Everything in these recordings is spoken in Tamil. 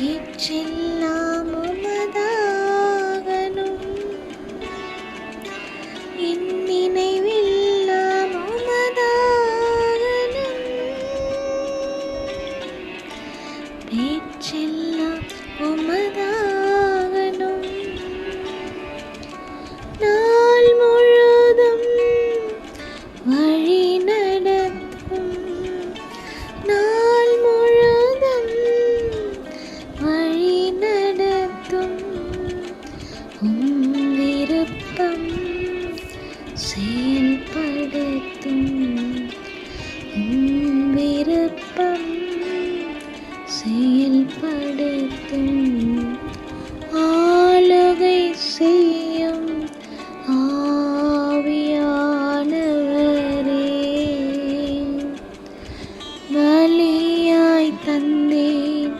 பேச்செல்லாம் உமதாகணும். என் நினைவெல்லாம் உமதாகணும். பேச்செல்லாம் உமதா செயல்படுத்தும் விருப்பம் செயல்படுத்தும் ஆளுகை செய்யும் ஆவியானவரே. வழியாய் தந்தேன்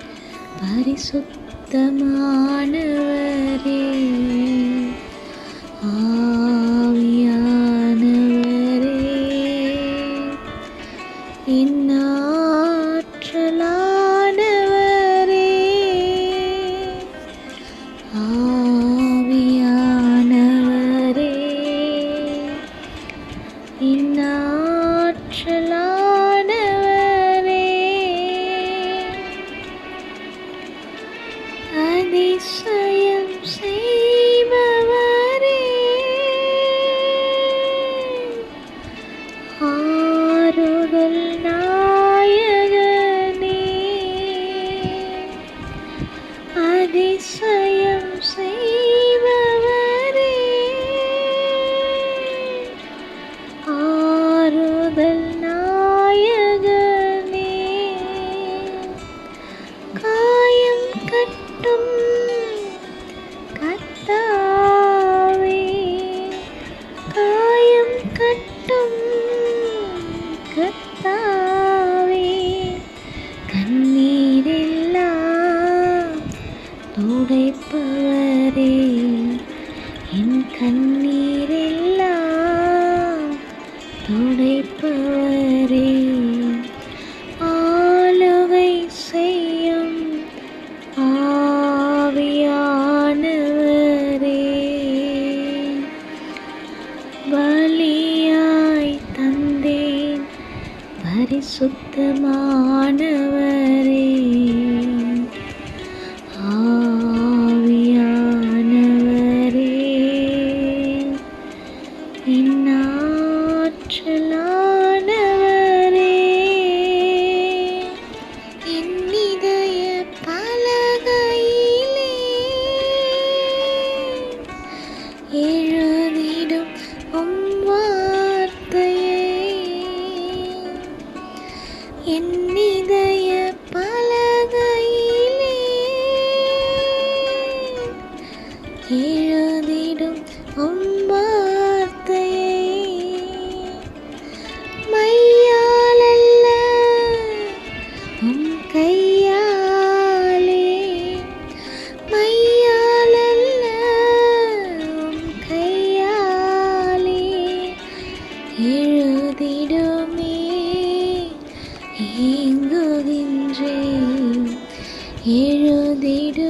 பரிசுத்தமானவரே. இந்நாற்றலானவரே அதிசயம் செய்பவரே ஆறுதல் நாயகனே அதிசயம் செய் கட்டும் கத்தாவே. கண்ணீரெல்லாம் துடைப்பவரே. என் கண்ணீரெல்லாம் துடைப்பவரே. ஆளுகை செய்யும் ஆவியானவரே. பலி பரிசுத்தமானவரே ஆவியானவரே. இந்நாற்றலானவரே എന്നെ எழுதிடு